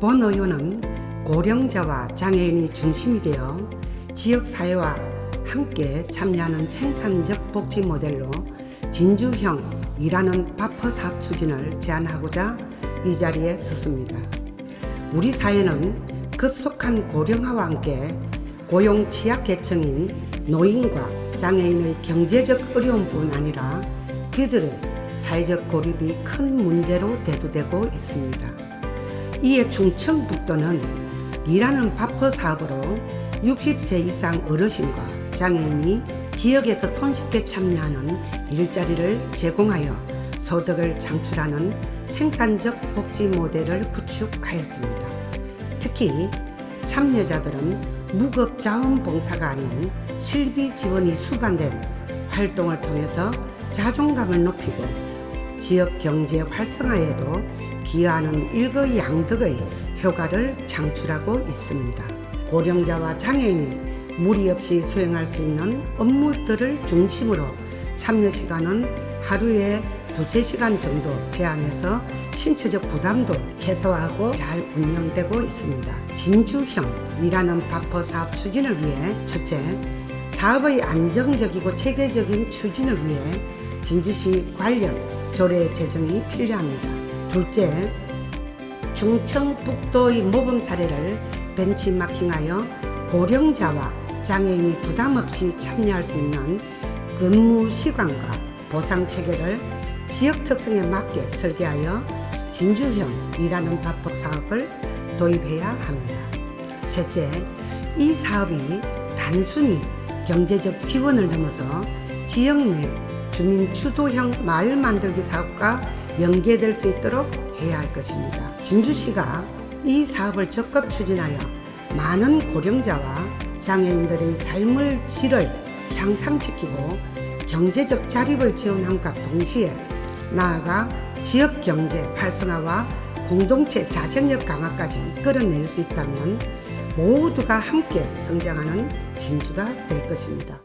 본 의원은 고령자와 장애인이 중심이 되어 지역 사회와 함께 참여하는 생산적 복지 모델로 진주형 일하는 바퍼 사업 추진을 제안하고자 이 자리에 섰습니다. 우리 사회는 급속한 고령화와 함께 고용 취약 계층인 노인과 장애인의 경제적 어려움뿐 아니라 그들의 사회적 고립이 큰 문제로 대두되고 있습니다. 이에 충청북도는 일하는 바퍼 사업으로 60세 이상 어르신과 장애인이 지역에서 손쉽게 참여하는 일자리를 제공하여 소득을 창출하는 생산적 복지 모델을 구축하였습니다. 특히 참여자들은 무급 자원봉사가 아닌 실비 지원이 수반된 활동을 통해서 자존감을 높이고 지역 경제 활성화에도 기여하는 일거양득의 효과를 창출하고 있습니다. 고령자와 장애인이 무리 없이 수행할 수 있는 업무들을 중심으로 참여 시간은 하루에 두세 시간 정도 제한해서 신체적 부담도 최소화하고 잘 운영되고 있습니다. 진주형 일하는 바퍼 사업 추진을 위해 첫째, 사업의 안정적이고 체계적인 추진을 위해 진주시 관련 조례 제정이 필요합니다. 둘째, 중청북도의 모범 사례를 벤치마킹하여 고령자와 장애인이 부담 없이 참여할 수 있는 근무 시간과 보상 체계를 지역 특성에 맞게 설계하여 진주형 일하는 밥법 사업을 도입해야 합니다. 셋째, 이 사업이 단순히 경제적 지원을 넘어서 지역 내 주민 주도형 마을 만들기 사업과 연계될 수 있도록 해야 할 것입니다. 진주시가 이 사업을 적극 추진하여 많은 고령자와 장애인들의 삶을 질을 향상시키고 경제적 자립을 지원함과 동시에 나아가 지역 경제 활성화와 공동체 자생력 강화까지 이끌어낼 수 있다면 모두가 함께 성장하는 진주가 될 것입니다.